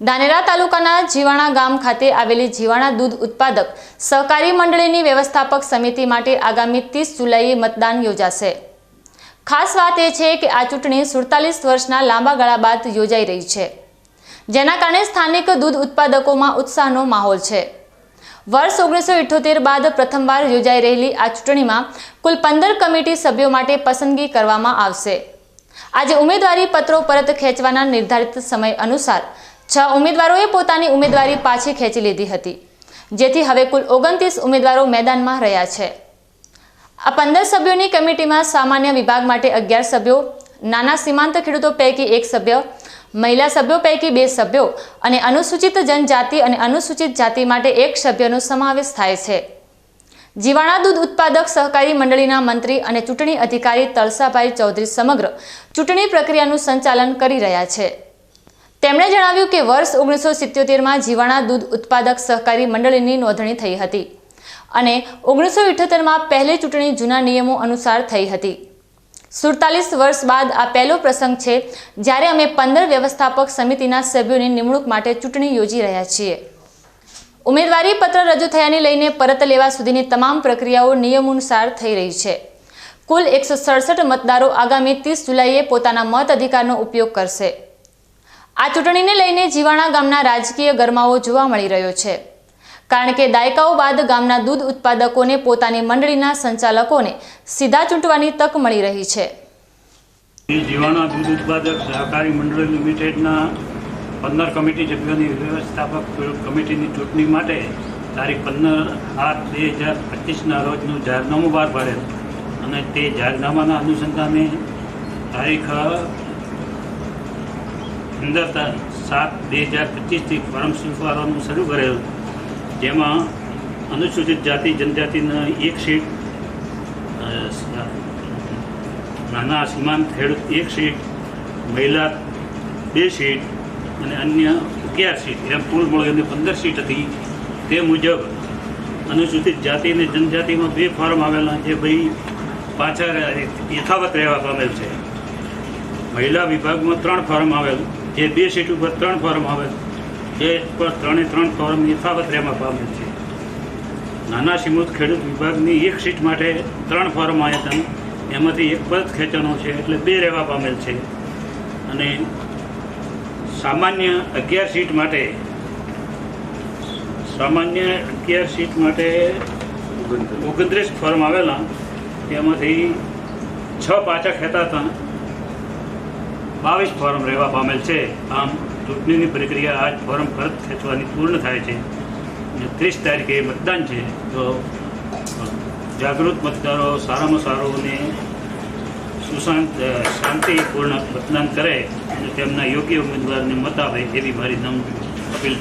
ધાનેરા તાલુકાના જીવાણા ગામ ખાતે આવેલી જીવાણા દૂધ ઉત્પાદક સહકારી મંડળીની વ્યવસ્થાપક સમિતિ માટે આગામી ત્રીસ જુલાઈએ મતદાન યોજાશે. ખાસ વાત એ છે કે આ ચૂંટણી સુડતાલીસ વર્ષના લાંબા ગાળા બાદ યોજાઈ રહી છે, જેના કારણે સ્થાનિક દૂધ ઉત્પાદકોમાં ઉત્સાહનો માહોલ છે. વર્ષ ઓગણીસો ઇઠ્યોતેર બાદ પ્રથમવાર યોજાઈ રહેલી આ ચૂંટણીમાં કુલ પંદર કમિટી સભ્યો માટે પસંદગી કરવામાં આવશે. આજે ઉમેદવારી પત્રો પરત ખેંચવાના નિર્ધારિત સમય અનુસાર છ ઉમેદવારોએ પોતાની ઉમેદવારી પાછી ખેંચી લીધી હતી. જેથી હવે કુલ ઓગણત્રીસ ઉમેદવારો મેદાનમાં રહ્યા છે. આ પંદર સભ્યોની કમિટીમાં સામાન્ય વિભાગ માટે અગિયાર સભ્યો, નાના સીમાંત ખેડૂતો પૈકી એક સભ્ય, મહિલા સભ્યો પૈકી બે સભ્યો અને અનુસૂચિત જનજાતિ અને અનુસૂચિત જાતિ માટે એક સભ્યનો સમાવેશ થાય છે. જીવાણા દૂધ ઉત્પાદક સહકારી મંડળીના મંત્રી અને ચૂંટણી અધિકારી તળસાભાઈ ચૌધરી સમગ્ર ચૂંટણી પ્રક્રિયાનું સંચાલન કરી રહ્યા છે. તેમણે જણાવ્યું કે વર્ષ ઓગણીસો સિત્યોતેરમાં જીવાણા દૂધ ઉત્પાદક સહકારી મંડળીની નોંધણી થઈ હતી અને ઓગણીસો ઇઠ્યોતેરમાં પહેલી ચૂંટણી જૂના નિયમો અનુસાર થઈ હતી. સુડતાલીસ વર્ષ બાદ આ પહેલો પ્રસંગ છે જ્યારે અમે પંદર વ્યવસ્થાપક સમિતિના સભ્યોની નિમણૂક માટે ચૂંટણી યોજી રહ્યા છીએ. ઉમેદવારી પત્ર રજૂ થયાને લઈને પરત લેવા સુધીની તમામ પ્રક્રિયાઓ નિયમાનુસાર થઈ રહી છે. કુલ એકસો સડસઠ મતદારો આગામી ત્રીસ જુલાઈએ પોતાના મત અધિકારનો ઉપયોગ કરશે. આ ચૂંટણીને લઈને જીવાણા ગામના રાજકીય ગરમાવો જોવા મળી રહ્યો છે. કારણ કે દાયકાઓ બાદ ગામના દૂધ ઉત્પાદકોને પોતાની મંડળીના સંચાલકોને સીધા ચૂંટવાની તક મળી રહી છે. જીવાણા દૂધ ઉત્પાદક સહકારી મંડળ લિમિટેડના પંદર કમિટી સભ્યોની વ્યવસ્થાપક કમિટીની ચૂંટણી માટે તારીખ પંદર આઠ બે હજાર પચીસના રોજનું જાહેરનામું બહાર પાડેલ. અને તે જાહેરનામાના અનુસંધાને તારીખ પંદર સાત બે હજાર પચીસથી ફોરમ સ્વીકારવાનું શરૂ કરેલ. જેમાં અનુસૂચિત જાતિ, જનજાતિના એક સીટ નાના સીમાંત ખેડૂત એક સીટ, મહિલા બે સીટ અને અન્ય અગિયાર સીટ. એમ કુલ મળીને પંદર સીટ હતી. તે મુજબ અનુસૂચિત જાતિ અને જનજાતિમાં બે ફોર્મ આવેલા જે ભાઈ પાછળ યથાવત રહેવા પામેલ છે. મહિલા વિભાગમાં ત્રણ ફોર્મ આવેલ. જે બે સીટ ઉપર ત્રણ ફોર્મ આવેલ જે પર ત્રણે ત્રણ ફોર્મ યથાવત રહેવા પામેલ છે. નાના સિમૂત ખેડૂત વિભાગની એક સીટ માટે ત્રણ ફોર્મ આવ્યા હતા. એમાંથી એક પરત ખેંચવાનો છે એટલે બે રહેવા પામેલ છે. અને સામાન્ય અગિયાર સીટ માટે સામાન્ય અગિયાર સીટ માટે ઓગણત્રીસ ફોર્મ આવેલા. તેમાંથી છ પાછા ખેંચાતા બાવીસ ફોર્મ રહેવા પામેલ છે. આમ ચૂંટણીની પ્રક્રિયા આજ ફોર્મ પરત ખેંચવાની પૂર્ણ થાય છે. ત્રીસ તારીખે મતદાન છે. તો જાગૃત મતદારો સારામાં સારું અને સુશાંત શાંતિપૂર્ણ મતદાન કરે અને તેમના યોગ્ય ઉમેદવારને મત આપે એવી મારી નમ્ર અપીલ